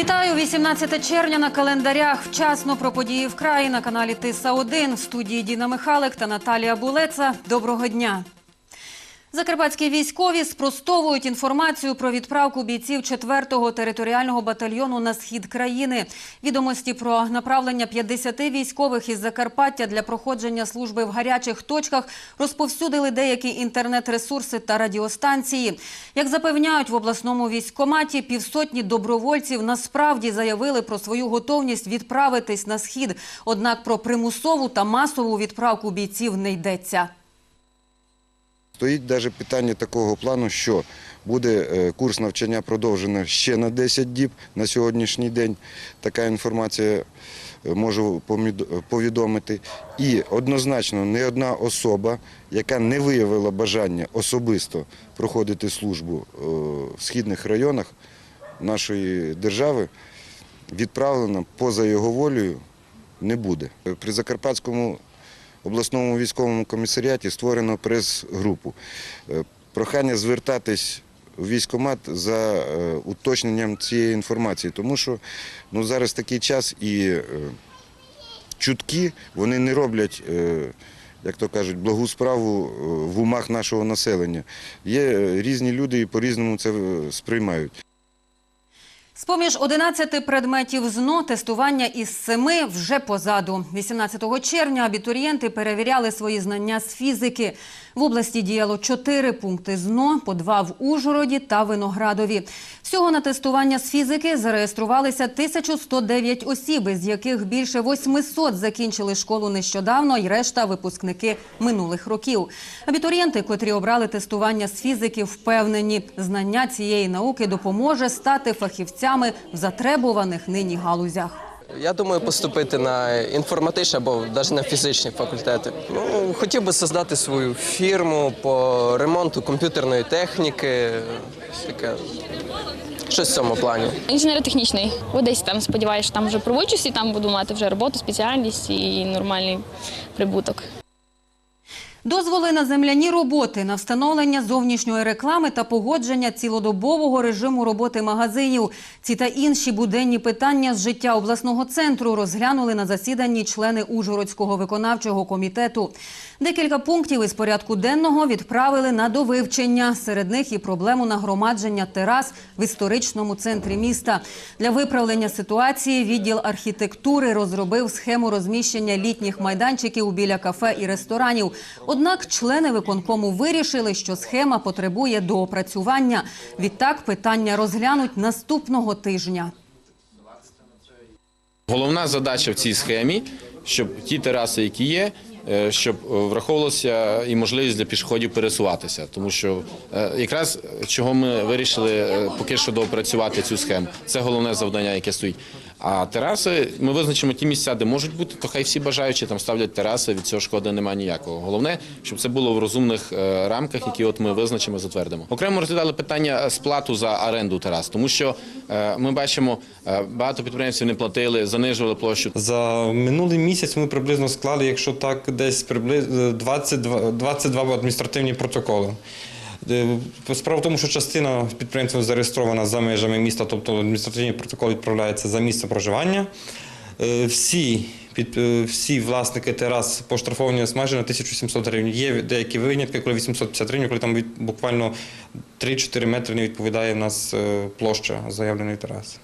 Вітаю 18 червня на календарях. Вчасно про події в краї на каналі Тиса 1 в студії Діна Михалик та Наталія Булеца. Доброго дня. Закарпатські військові спростовують інформацію про відправку бійців 4-го територіального батальйону на схід країни. Відомості про направлення 50 військових із Закарпаття для проходження служби в гарячих точках розповсюдили деякі інтернет-ресурси та радіостанції. Як запевняють в обласному військкоматі, півсотні добровольців насправді заявили про свою готовність відправитись на схід. Однак про примусову та масову відправку бійців не йдеться. Стоїть навіть питання такого плану, що буде е, курс навчання продовжено ще на 10 діб на сьогоднішній день. Така інформація е, можу повідомити. І однозначно не одна особа, яка не виявила бажання особисто проходити службу е, в східних районах нашої держави, відправлена поза його волею не буде. При Закарпатському обласному військовому комісаріаті створено прес-групу. Е, Прохання звертатись у військкомат за е, уточненням цієї інформації, тому що ну, зараз такий час і е, чутки вони не роблять. Як то кажуть, благу справу в умах нашого населення. Є різні люди і по-різному це е, сприймають. З-поміж 11 предметів ЗНО тестування із 7 вже позаду. 18 червня абітурієнти перевіряли свої знання з фізики. В області діяло 4 пункти ЗНО, по 2 в Ужгороді та Виноградові. Всього на тестування з фізики зареєструвалися 1109 осіб, із яких більше 800 закінчили школу нещодавно і решта – випускники минулих років. Абітурієнти, котрі обрали тестування з фізики, впевнені, знання цієї науки допоможе стати фахівцями в затребуваних нині галузях. Я думаю, поступити на інформатичні або навіть на фізичні факультети. Ну, хотів би создати свою фірму по ремонту комп'ютерної техніки. Таке. Щось в цьому плані. Інженерно-технічний. В Одесі там сподіваюся, там вже провчусь і там буду мати вже роботу, спеціальність і нормальний прибуток. Дозволи на земляні роботи, на встановлення зовнішньої реклами та погодження цілодобового режиму роботи магазинів. Ці та інші буденні питання з життя обласного центру розглянули на засіданні члени Ужгородського виконавчого комітету. Декілька пунктів із порядку денного відправили на довивчення. Серед них і проблему нагромадження терас в історичному центрі міста. Для виправлення ситуації відділ архітектури розробив схему розміщення літніх майданчиків біля кафе і ресторанів. Однак члени виконкому вирішили, що схема потребує доопрацювання. Відтак питання розглянуть наступного тижня. Головна задача в цій схемі, щоб ті тераси, які є, е, щоб е, враховувалася і можливість для пішоходів пересуватися, тому що е, якраз чого ми вирішили поки що доопрацювати цю схему. Це головне завдання, яке стоїть. А тераси ми визначимо ті місця, де можуть бути, то хай всі бажаючі там ставлять тераси. Від цього шкоди немає ніякого. Головне, щоб це було в розумних е, рамках, які от ми визначимо, затвердимо. Окремо розглядали питання сплату за оренду терас, тому що е, ми бачимо, е, багато підприємців не платили, занижували площу. За минулий місяць ми приблизно склали, якщо так, десь приблизно 22, 22 адміністративні протоколи. Е, Справа в тому, що частина підприємців зареєстрована за межами міста, тобто адміністративний протокол відправляється за місце проживання. Е, Всі, під, е, всі власники терас поштрафовані майже на 1700 гривень. Є деякі винятки, коли 850 гривень, коли там від, буквально 3-4 метри не відповідає в нас площа заявленої тераси.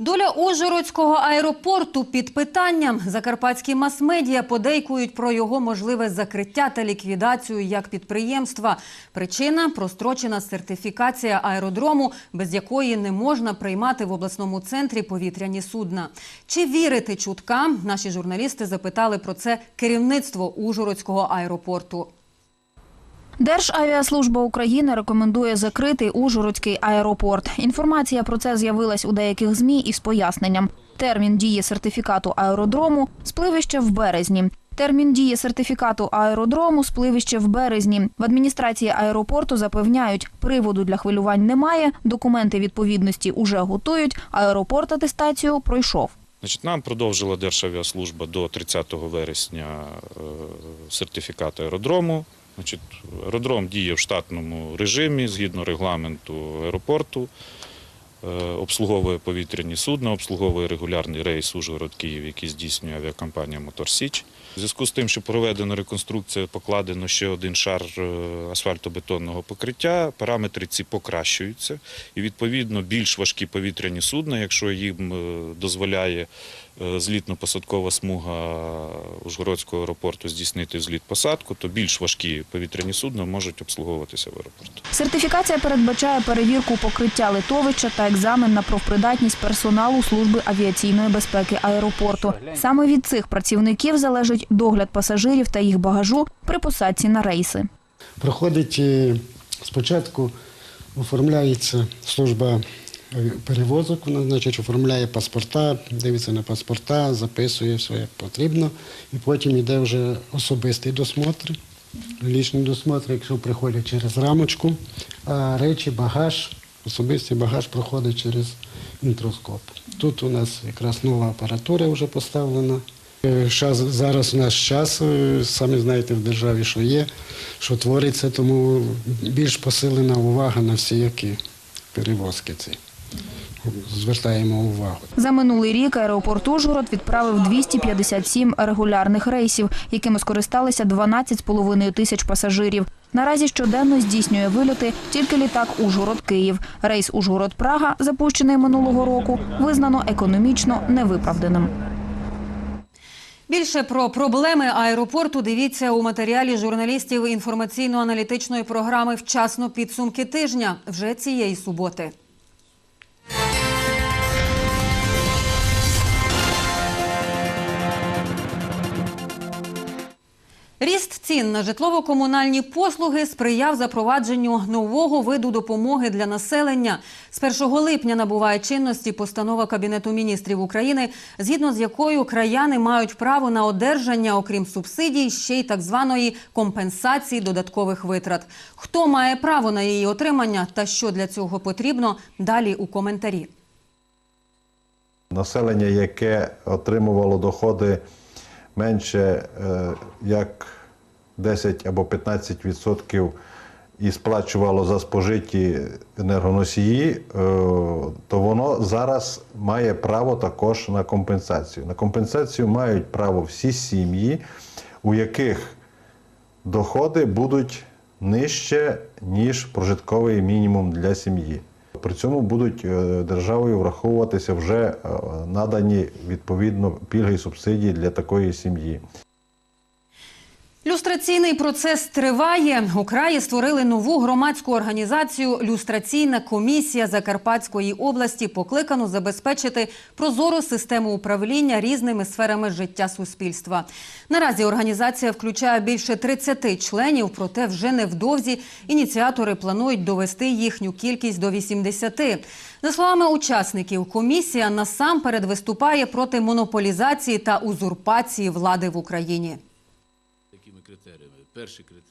Доля Ужгородського аеропорту під питанням. Закарпатські мас-медіа подейкують про його можливе закриття та ліквідацію як підприємства. Причина – прострочена сертифікація аеродрому, без якої не можна приймати в обласному центрі повітряні судна. Чи вірити чуткам? Наші журналісти запитали про це керівництво Ужгородського аеропорту. Державіаслужба України рекомендує закрити Ужгородський аеропорт. Інформація про це з'явилась у деяких змі із поясненням. Термін дії сертифікату аеродрому сплив ще в березні. Термін дії сертифікату аеродрому сплив іще в березні. В адміністрації аеропорту запевняють, приводу для хвилювань немає, документи відповідності уже готують, аеропорт атестацію пройшов. Значить, нам продовжила Державіаслужба до 30 вересня е, сертифікат аеродрому. Значить, аеродром діє в штатному режимі згідно регламенту аеропорту. е, обслуговує повітряні судна, обслуговує регулярний рейс Ужгород-Київ, який здійснює авіакомпанія Мотор Січ. У зв'язку з тим, що проведено реконструкцію, покладено ще один шар е, асфальтобетонного покриття, параметри ці покращуються, і відповідно більш важкі повітряні судна, якщо їм е, дозволяє злітно-посадкова смуга Ужгородського аеропорту здійснити зліт-посадку, то більш важкі повітряні судна можуть обслуговуватися в аеропорту. Сертифікація передбачає перевірку покриття литовища та екзамен на профпридатність персоналу служби авіаційної безпеки аеропорту. Саме від цих працівників залежить догляд пасажирів та їх багажу при посадці на рейси. Проходить е, спочатку оформляється служба перевозок, вона значить оформляє паспорта, дивиться на паспорта, записує все як потрібно. І потім йде вже особистий досмотр, лічний досмотр, якщо приходять через рамочку, а речі, багаж, особистий багаж проходить через інтроскоп. Тут у нас якраз нова апаратура вже поставлена. Е, Зараз у нас час, е, самі знаєте, в державі, що є, що твориться, тому більш посилена увага на всі які перевозки ці. Звертаємо увагу. За минулий рік аеропорт Ужгород відправив 257 регулярних рейсів, якими скористалися 12,5 тисяч пасажирів. Наразі щоденно здійснює вильоти тільки літак Ужгород-Київ. Рейс Ужгород-Прага, запущений минулого року, визнано економічно невиправданим. Більше про проблеми аеропорту дивіться у матеріалі журналістів інформаційно-аналітичної програми Вчасно підсумки тижня вже цієї суботи. Ріст цін на житлово-комунальні послуги сприяв запровадженню нового виду допомоги для населення. З 1 липня набуває чинності постанова Кабінету міністрів України, згідно з якою краяни мають право на одержання, окрім субсидій, ще й так званої компенсації додаткових витрат. Хто має право на її отримання та що для цього потрібно, далі у коментарі. Населення, яке отримувало доходи менше е, як 10 або 15 відсотків і сплачувало за спожиті енергоносії, е, то воно зараз має право також на компенсацію. На компенсацію мають право всі сім'ї, у яких доходи будуть нижче, ніж прожитковий мінімум для сім'ї. При цьому будуть е, державою враховуватися вже е, надані відповідно пільги і субсидії для такої сім'ї. Люстраційний процес триває. У краї створили нову громадську організацію Люстраційна комісія Закарпатської області, покликану забезпечити прозору систему управління різними сферами життя суспільства. Наразі організація включає більше 30 членів, проте вже невдовзі ініціатори планують довести їхню кількість до 80. За словами учасників, комісія насамперед виступає проти монополізації та узурпації влади в Україні.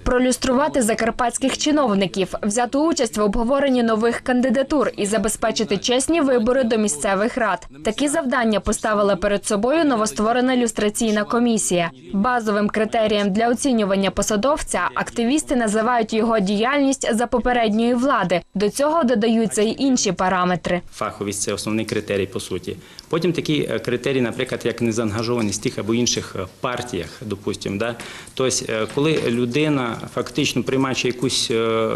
Пролюструвати закарпатських чиновників, взяти участь в обговоренні нових кандидатур і забезпечити чесні вибори до місцевих рад. Такі завдання поставила перед собою новостворена люстраційна комісія. Базовим критерієм для оцінювання посадовця активісти називають його діяльність за попередньої влади. До цього додаються й інші параметри. Фаховість це основний критерій по суті. Потім такі е, критерії, наприклад, як незаангажованість тих або інших е, партіях, допустимо. Да? Тобто, е, коли людина фактично приймаючи якусь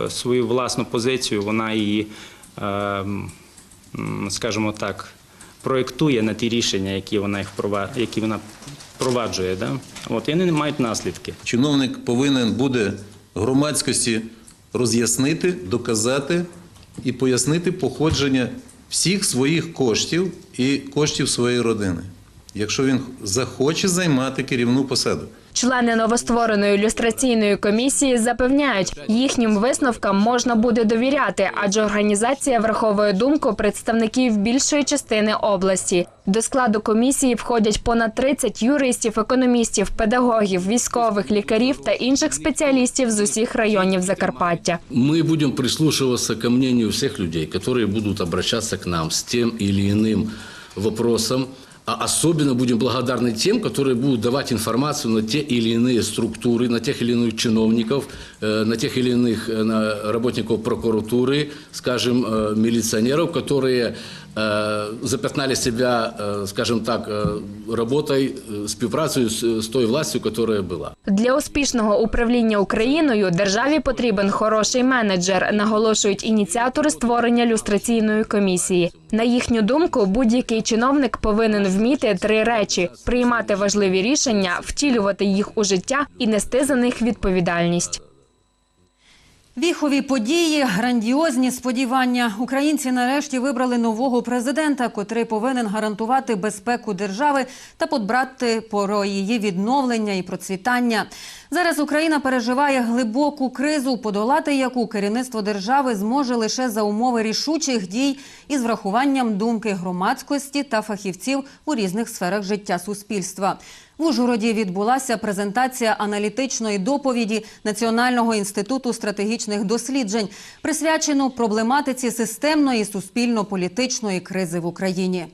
свою власну позицію, вона її, е, скажімо так, проєктує на ті рішення, які вона їх які вона впроваджує. Да? От, і вони не мають наслідки. Чиновник повинен буде громадськості роз'яснити, доказати і пояснити походження всіх своїх коштів і коштів своєї родини, якщо він захоче займати керівну посаду. Члени новоствореної люстраційної комісії запевняють, їхнім висновкам можна буде довіряти, адже організація враховує думку представників більшої частини області. До складу комісії входять понад 30 юристів, економістів, педагогів, військових, лікарів та інших спеціалістів з усіх районів Закарпаття. Мы будем прислушиваться к мнению всех людей, которые будут обращаться к нам с тем или иным вопросом. А особенно будем благодарны тем, которые будут давать информацию на те или иные структуры, на тех или иных чиновников, э, на тех или иных э, на работников прокуратуры, скажем, э, милиционеров, которые э, запятнали себя, э, скажем так, э, работой, э, співпрацею с, с той властью, которая была. Для успішного управління Україною державі потрібен хороший менеджер, наголошують ініціатори створення люстраційної комісії. На їхню думку, будь-який чиновник повинен вміти три речі: приймати важливі рішення, втілювати їх у життя і нести за них відповідальність. Віхові події, грандіозні сподівання. Українці нарешті вибрали нового президента, котрий повинен гарантувати безпеку держави та подбрати про її відновлення і процвітання. Зараз Україна переживає глибоку кризу, подолати яку керівництво держави зможе лише за умови рішучих дій із врахуванням думки громадськості та фахівців у різних сферах життя суспільства. В Ужгороді відбулася презентація аналітичної доповіді Національного інституту стратегічних досліджень, присвячену проблематиці системної суспільно-політичної кризи в Україні.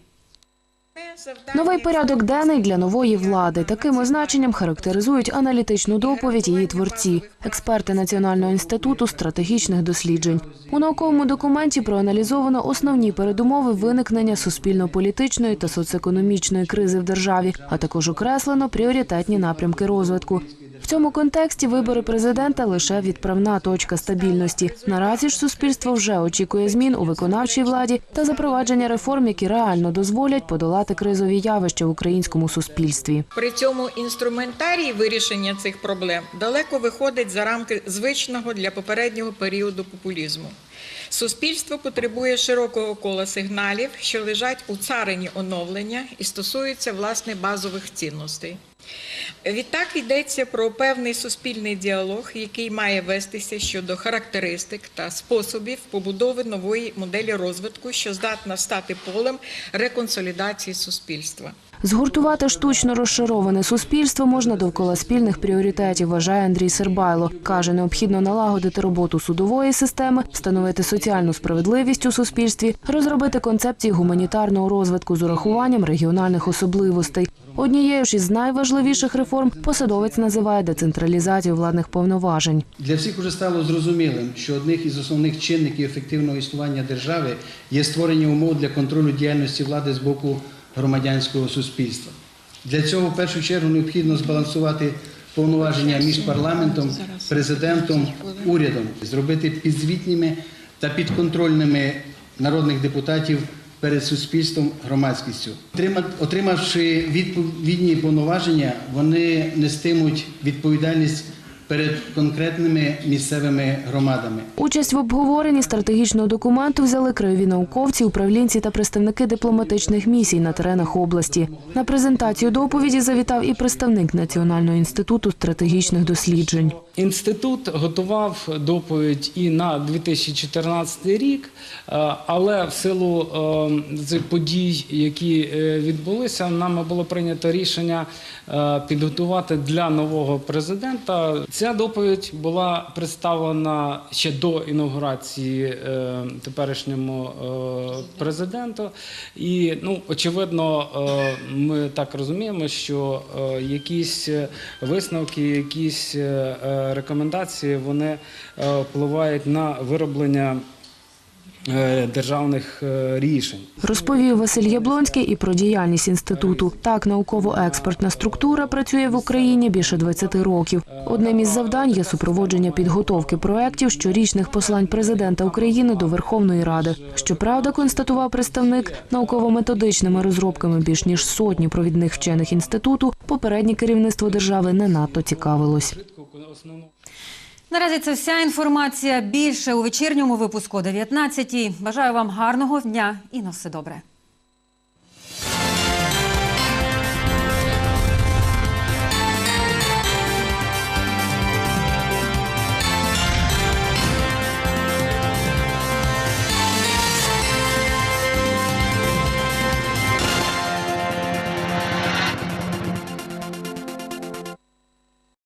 Новий порядок денний для нової влади. Таким означенням характеризують аналітичну доповідь її творці, експерти Національного інституту стратегічних досліджень. У науковому документі проаналізовано основні передумови виникнення суспільно-політичної та соцекономічної кризи в державі, а також окреслено пріоритетні напрямки розвитку. В цьому контексті вибори президента лише відправна точка стабільності. Наразі ж суспільство вже очікує змін у виконавчій владі та запровадження реформ, які реально дозволять подолати кризові явища в українському суспільстві. При цьому інструментарій вирішення цих проблем далеко виходить за рамки звичного для попереднього періоду популізму. Суспільство потребує широкого кола сигналів, що лежать у царині оновлення і стосуються власне базових цінностей. Відтак йдеться про певний суспільний діалог, який має вестися щодо характеристик та способів побудови нової моделі розвитку, що здатна стати полем реконсолідації суспільства. Згуртувати штучно розшароване суспільство можна довкола спільних пріоритетів, вважає Андрій Сербайло. Каже, необхідно налагодити роботу судової системи, встановити соціальну справедливість у суспільстві, розробити концепції гуманітарного розвитку з урахуванням регіональних особливостей. Однією ж із найважливіших реформ посадовець називає децентралізацію владних повноважень. Для всіх уже стало зрозумілим, що одним із основних чинників ефективного існування держави є створення умов для контролю діяльності влади з боку громадянського суспільства. Для цього в першу чергу необхідно збалансувати повноваження між парламентом, президентом, урядом, зробити підзвітніми та підконтрольними народних депутатів перед суспільством, громадськістю. Отрима- Отримавши відповідні повноваження, вони нестимуть відповідальність перед конкретними місцевими громадами. Участь в обговоренні стратегічного документу взяли краєві науковці, управлінці та представники дипломатичних місій на теренах області. На презентацію доповіді завітав і представник Національного інституту стратегічних досліджень. Інститут готував доповідь і на 2014 рік, е, але в силу е, подій, які е, відбулися, нами було прийнято рішення підготувати для нового президента. Ця доповідь була представлена ще до інаугурації теперішньому президенту. І ну, очевидно, ми так розуміємо, що якісь висновки, якісь рекомендації вони е, впливають на вироблення е, державних е, рішень. Розповів Василь Яблонський і про діяльність інституту. Так, науково-експертна структура працює в Україні більше 20 років. Одним із завдань є супроводження підготовки проєктів щорічних послань президента України до Верховної Ради. Щоправда, констатував представник, науково-методичними розробками більш ніж сотні провідних вчених інституту попереднє керівництво держави не надто цікавилось. Наразі це вся інформація. Більше у вечірньому випуску о 19-й. Бажаю вам гарного дня і на все добре.